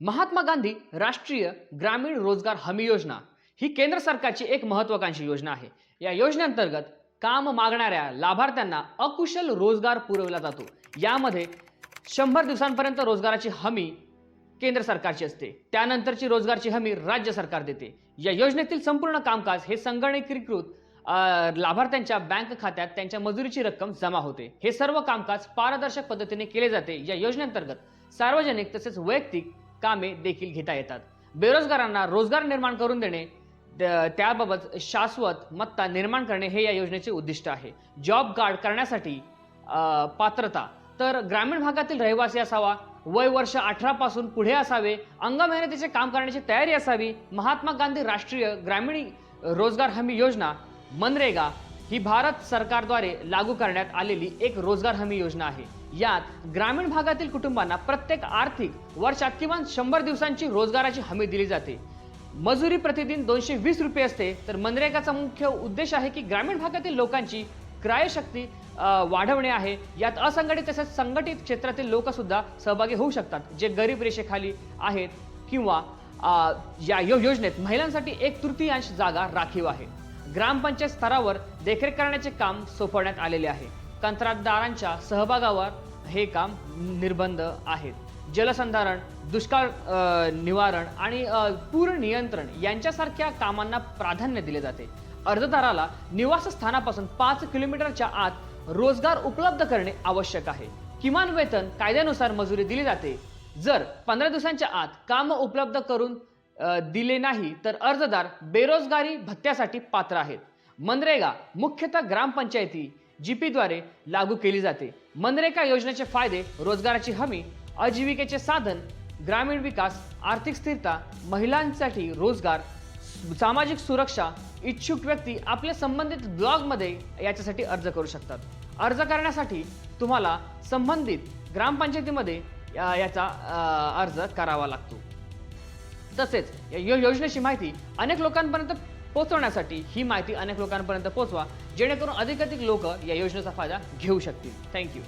महात्मा गांधी राष्ट्रीय ग्रामीण रोजगार हमी योजना ही केंद्र सरकारची एक महत्वाकांक्षी योजना आहे. या योजनेअंतर्गत काम मागणाऱ्या लाभार्थ्यांना अकुशल रोजगार पुरवला जातो. यामध्ये शंभर दिवसांपर्यंत रोजगाराची हमी केंद्र सरकारची असते. त्यानंतरची रोजगारची हमी राज्य सरकार देते. या योजनेतील संपूर्ण कामकाज हे संगणकीकृत लाभार्थ्यांच्या बँक खात्यात त्यांच्या मजुरीची रक्कम जमा होते. हे सर्व कामकाज पारदर्शक पद्धतीने केले जाते. या योजनेअंतर्गत सार्वजनिक तसेच वैयक्तिक कामे देखील घेता येतात. बेरोजगारांना रोजगार निर्माण करून देणे त्याबाबत शाश्वत मत्ता निर्माण करणे हे या योजनेचे उद्दिष्ट आहे. जॉब कार्ड करण्यासाठी पात्रता. तर ग्रामीण भागातील रहिवासी असावा वय वर्ष अठरा पासून पुढे असावे अंग मेहनतीचे काम करण्याची तयारी असावी महात्मा गांधी राष्ट्रीय ग्रामीण रोजगार हमी योजना मनरेगा ही भारत सरकारद्वारे लागू करण्यात आलेली एक रोजगार हमी योजना आहे. यात ग्रामीण भागातील कुटुंबांना प्रत्येक आर्थिक वर्षात किमान शंभर दिवसांची रोजगाराची हमी दिली जाते. मजुरी प्रतिदिन दोनशे वीस रुपये असते. तर मनरेगाचा मुख्य उद्देश आहे की ग्रामीण भागातील लोकांची क्रयशक्ती वाढवणे आहे. यात असंघटित तसेच संघटित क्षेत्रातील लोकसुद्धा सहभागी होऊ शकतात. जे गरीब रेषेखाली आहेत किंवा या यो- योजनेत महिलांसाठी एक तृतीयांश जागा राखीव आहे. ग्रामपंचायत स्तरावर देखरेख करण्याचे काम सोपवण्यात आलेले आहे. कंत्राटदारांच्या सहभागावर हे काम निर्बंध आहेत. जलसंधारण दुष्काळ निवारण आणि पूर नियंत्रण यांच्यासारख्या कामांना प्राधान्य दिले जाते. अर्जदाराला निवासस्थानापासून पाच किलोमीटरच्या आत रोजगार उपलब्ध करणे आवश्यक आहे. किमान वेतन कायद्यानुसार मजुरी दिली जाते. जर पंधरा दिवसांच्या आत काम उपलब्ध करून दिले नाही तर अर्जदार बेरोजगारी भत्त्यासाठी पात्र आहेत. मनरेगा मुख्यतः ग्रामपंचायती जीपीद्वारे लागू केली जाते. मनरेगा योजनेचे फायदे रोजगाराची हमी आजीविकेचे साधन ग्रामीण विकास आर्थिक स्थिरता महिलांसाठी रोजगार सामाजिक सुरक्षा इच्छुक व्यक्ती आपल्या संबंधित ब्लॉगमध्ये याच्यासाठी अर्ज करू शकतात. अर्ज करण्यासाठी तुम्हाला संबंधित ग्रामपंचायतीमध्ये याचा अर्ज करावा लागतो. तसेच या योजनेची माहिती अनेक लोकांपर्यंत पोहोचवण्यासाठी ही माहिती अनेक लोकांपर्यंत पोहोचवा जेणेकरून अधिकाधिक लोक या योजनेचा फायदा घेऊ शकतील. थँक्यू